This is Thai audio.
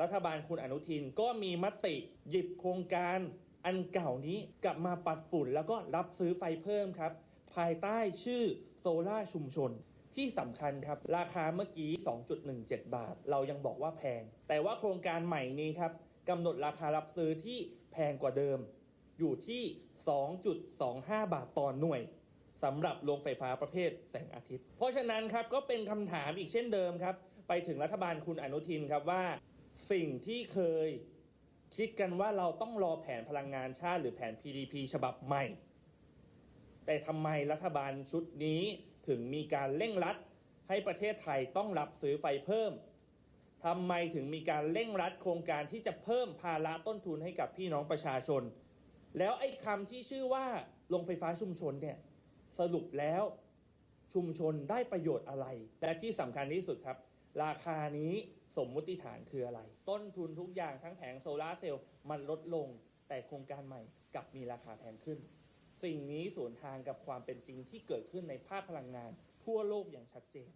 รัฐบาลคุณอนุทินก็มีมติหยิบโครงการอันเก่านี้กลับมาปัดฝุ่นแล้วก็รับซื้อไฟเพิ่มครับ ภายใต้ชื่อโซล่าชุมชน ที่สำคัญครับ ราคาเมื่อกี้ 2.17 บาท เรายังบอกว่าแพง แต่ว่าโครงการใหม่นี้ครับกำหนดราคารับซื้อที่แพงกว่าเดิม อยู่ที่ 2.25 บาทต่อหน่วยสำหรับโรงไฟฟ้าประเภทแสงอาทิตย์ เพราะฉะนั้นครับก็เป็นคำถามอีกเช่นเดิมครับ ไปถึงรัฐบาลคุณอนุทินครับว่า สิ่งที่เคยคิดกันว่าเราต้องรอแผนพลังงานชาติหรือแผน PDP ฉบับใหม่ แต่ทำไมรัฐบาลชุดนี้ถึงมีการเร่งรัดให้ประเทศไทยต้องรับซื้อไฟเพิ่มทำไมถึงมีการเร่งรัดโครงการที่จะเพิ่มภาระต้นทุนให้กับพี่น้องประชาชน แล้วไอ้คำที่ชื่อว่าโรงไฟฟ้าชุมชนเนี่ยสรุปแล้วชุมชนได้ประโยชน์อะไร และที่สำคัญที่สุดครับ ราคานี้สมมุติฐานคืออะไร ต้นทุนทุกอย่างทั้งแผงโซลาร์เซลล์มันลดลง แต่โครงการใหม่กลับมีราคาแพงขึ้น สิ่งนี้สวนทางกับความเป็นจริงที่เกิดขึ้นในภาคพลังงาน ทั่วโลกอย่างชัดเจน